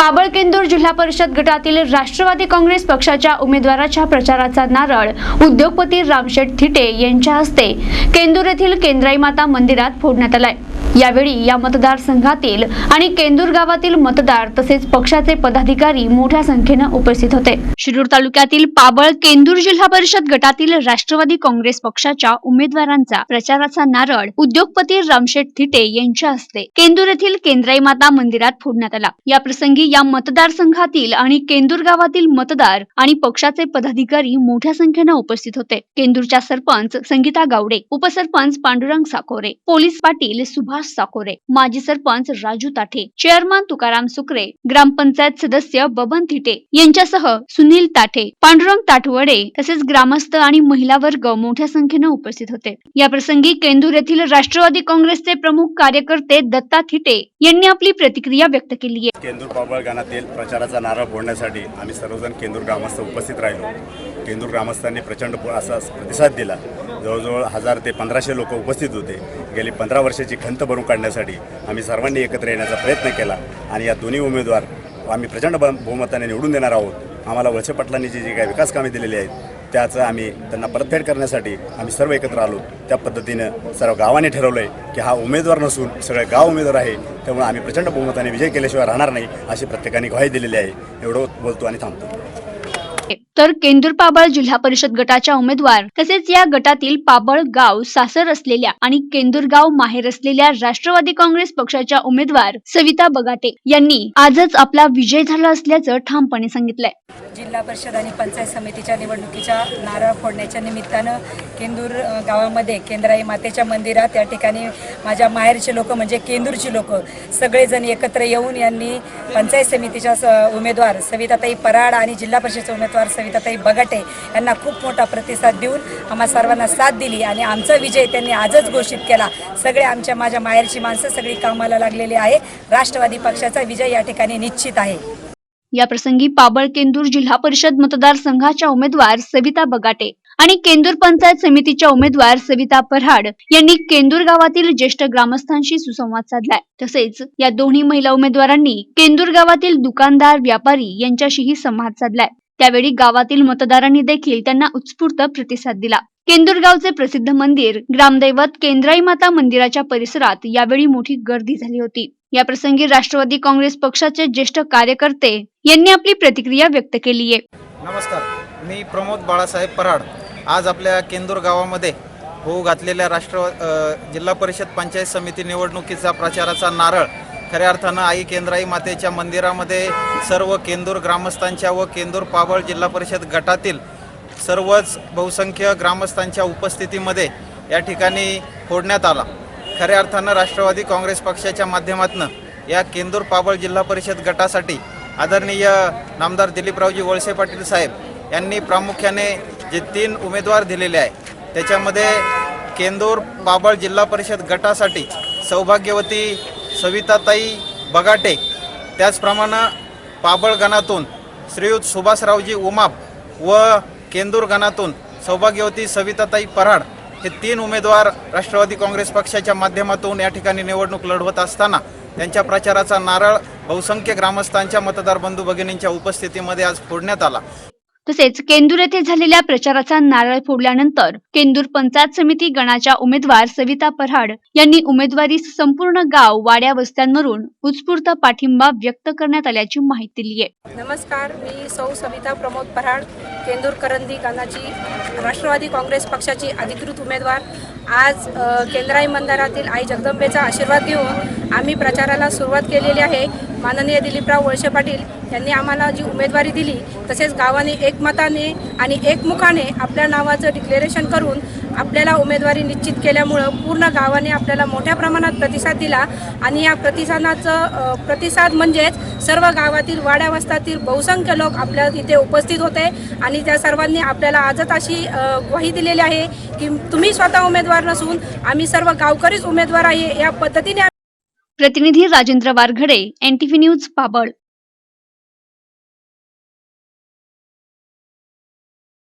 बाबळकेंदूर जिल्हा परिषद गटातील राष्ट्रवादी काँग्रेस पक्षाच्या उमेदवाराच्या प्रचाराचा नारळ उद्योगपती रामशेठ थिटे यांच्या हस्ते. केंदूर येथील केंद्राई माता मंदिरात फोडण्यात आलाय. यावेळी या मतदारसंघातील आणि केंदूर गावातील मतदार तसेच पक्षाचे पदाधिकारी मोठ्या संख्येनं उपस्थित होते. शिरूर तालुक्यातील पाबळ केंदूर जिल्हा परिषद गटातील राष्ट्रवादी काँग्रेस पक्षाच्या उमेदवारांचा प्रचाराचा नारळ उद्योगपती रामशेठ थिटे यांच्या हस्ते केंदूर येथील केंद्राई माता मंदिरात फोडण्यात आला. या प्रसंगी या मतदारसंघातील आणि केंदूर गावातील मतदार आणि पक्षाचे पदाधिकारी मोठ्या संख्येनं उपस्थित होते. केंदूरच्या सरपंच संगीता गावडे उपसरपंच पांडुरंग साकोरे पोलीस पाटील सुभाष साकोरे माजी सरपंच राजू ताठे चेअरमन तुकाराम सुकरे ग्रामपंचायत सदस्य बबन थिटे यांच्यासह सुनील ताठे पांडुरंग ताटवडे तसेच ग्रामस्थ आणि महिला वर्ग मोठ्या संख्येनं उपस्थित होते. या प्रसंगी केंदूर येथील राष्ट्रवादी काँग्रेसचे प्रमुख कार्यकर्ते दत्ता थिटे यांनी आपली प्रतिक्रिया व्यक्त केली आहे. केंदूर पाबळ गाणातील प्रचाराचा नारळ फोडण्यासाठी आम्ही सर्वजण केंदूर ग्रामस्थ उपस्थित राहिलो. केंदूर ग्रामस्थांनी प्रचंड असा प्रतिसाद दिला. जवळजवळ हजार ते पंधराशे लोक उपस्थित होते. गेली पंधरा वर्षाची खंत भरून काढण्यासाठी आम्ही सर्वांनी एकत्र येण्याचा प्रयत्न केला आणि या दोन्ही उमेदवार आम्ही प्रचंड बहुमताने निवडून देणार आहोत. आम्हाला वळसे पाटलांनी जी जी काही विकास कामे दिलेली आहेत त्याचं आम्ही त्यांना परतफेड करण्यासाठी आम्ही सर्व एकत्र आलो. त्या पद्धतीनं सर्व गावाने ठरवलं आहे की हा उमेदवार नसून सगळे गाव उमेदवार आहे त्यामुळे आम्ही प्रचंड बहुमताने विजय केल्याशिवाय राहणार नाही अशी प्रत्येकाने ग्वाही दिलेली आहे. एवढं बोलतो आणि थांबतो. तर केंदूर पाबळ जिल्हा परिषद गटाच्या उमेदवार तसेच या गटातील पाबळ गाव सासर असलेल्या आणि केंदूर गाव माहेर असलेल्या राष्ट्रवादी काँग्रेस पक्षाच्या उमेदवार सविता बगाटे यांनी आजच आपला विजय झाला असल्याचं ठामपणे सांगितलंय. जिल्हा परिषद आणि पंचायत समितीच्या निवडणुकीच्या नारळ फोडण्याच्या निमित्तानं केंदूर गावामध्ये केंद्राई मातेच्या मंदिरात या ठिकाणी माझ्या माहेरचे लोक म्हणजे केंदूरची लोक सगळेजण एकत्र येऊन यांनी पंचायत समितीच्या स- उमेदवार सविताताई पराड आणि जिल्हा परिषदचे उमेदवार सविताताई बगाटे यांना खूप मोठा प्रतिसाद देऊन आम्हा सर्वांना साथ दिली आणि आमचा विजय त्यांनी आजच घोषित केला. सगळे आमच्या माझ्या माहेरची माणसं सगळी कामाला लागलेली आहे. राष्ट्रवादी पक्षाचा विजय या ठिकाणी निश्चित आहे. या प्रसंगी पाबळ केंदूर जिल्हा परिषद मतदारसंघाच्या उमेदवार सविता बगाटे आणि केंदूर पंचायत समितीच्या उमेदवार सविता पराड यांनी केंदूर गावातील ज्येष्ठ ग्रामस्थांशी सुसंवाद साधलाय. तसेच या दोन्ही महिला उमेदवारांनी केंदूर गावातील दुकानदार व्यापारी यांच्याशीही संवाद साधलाय. त्यावेळी गावातील मतदारांनी देखील त्यांना उत्स्फूर्त प्रतिसाद दिला. केंदुरगावचे प्रसिद्ध मंदिर ग्रामदैवत केंद्राई माता मंदिराच्या परिसरात यावेळी मोठी गर्दी झाली होती. या प्रसंगी राष्ट्रवादी काँग्रेस पक्षाचे ज्येष्ठ कार्यकर्ते यांनी आपली प्रतिक्रिया व्यक्त केली आहे. नमस्कार मी प्रमोद बाळासाहेब पराड. आज आपल्या केंदूर गावामध्ये होऊ घातलेल्या राष्ट्र जिल्हा परिषद पंचायत समिती निवडणुकीचा प्रचाराचा नारळ खऱ्या अर्थानं आई केंद्राई मातेच्या मंदिरामध्ये सर्व केंदूर ग्रामस्थांच्या व केंदूर पाबळ जिल्हा परिषद गटातील सर्वच बहुसंख्य ग्रामस्थांच्या उपस्थितीमध्ये या ठिकाणी फोडण्यात आला. खऱ्या अर्थानं राष्ट्रवादी काँग्रेस पक्षाच्या माध्यमातून या केंदूर पाबळ जिल्हा परिषद गटासाठी आदरणीय नामदार दिलीपरावजी वळसे पाटील साहेब यांनी प्रामुख्याने जे तीन उमेदवार दिलेले आहे त्याच्यामध्ये केंदूर पाबळ जिल्हा परिषद गटासाठी सौभाग्यवती सविताताई बगाटे. त्याचप्रमाणे पाबळ गणातून श्रीयुत सुभाषरावजी उमाप व केंदूर गणातून सौभाग्यवती सविताताई पराड हे तीन उमेदवार राष्ट्रवादी काँग्रेस पक्षाच्या माध्यमातून या ठिकाणी निवडणूक लढवत असताना त्यांच्या प्रचाराचा नारळ बहुसंख्य ग्रामस्थांच्या मतदार बंधू भगिनींच्या उपस्थितीमध्ये आज फोडण्यात आला. तसेच केंदूर येथे झालेल्या प्रचाराचा नारळ फोडल्यानंतर केंदूर पंचायत समिती गणाच्या उमेदवार सविता पराड यांनी उमेदवारीस संपूर्ण गाव वाड्या वस्त्यांवरून उत्स्फूर्त पाठिंबा व्यक्त करण्यात आल्याची माहिती दिली आहे नमस्कार मी सौ सविता प्रमोद पराड केंदूर करंदी गणाची राष्ट्रवादी काँग्रेस पक्षाची अधिकृत उमेदवार. आज केंद्राई मंदिरातील आई जगदंबेचा आशीर्वाद घेऊन आम्ही प्रचाराला सुरुवात केलेली आहे. माननीय दिलीपराव वळसे पाटील यांनी आम्हाला जी उमेदवारी दिली तसेच गावाने एकमताने आणि एकमुखाने आपल्या नावाचं डिक्लेरेशन करून आपल्याला उमेदवारी निश्चित केल्यामुळं पूर्ण गावाने आपल्याला मोठ्या प्रमाणात प्रतिसाद दिला. आणि या प्रतिसादाचं प्रतिसाद म्हणजेच सर्व गावातील वाड्यावस्थातील बहुसंख्य लोक आपल्या इथे उपस्थित होते आणि त्या सर्वांनी आपल्याला आजच अशी ग्वाही दिलेली आहे की तुम्ही स्वतः उमेदवार नसून आम्ही सर्व गावकरीच उमेदवार आहे. या पद्धतीने प्रतिनिधी राजेंद्र वारघडे एनटीव्ही न्यूज पाबळ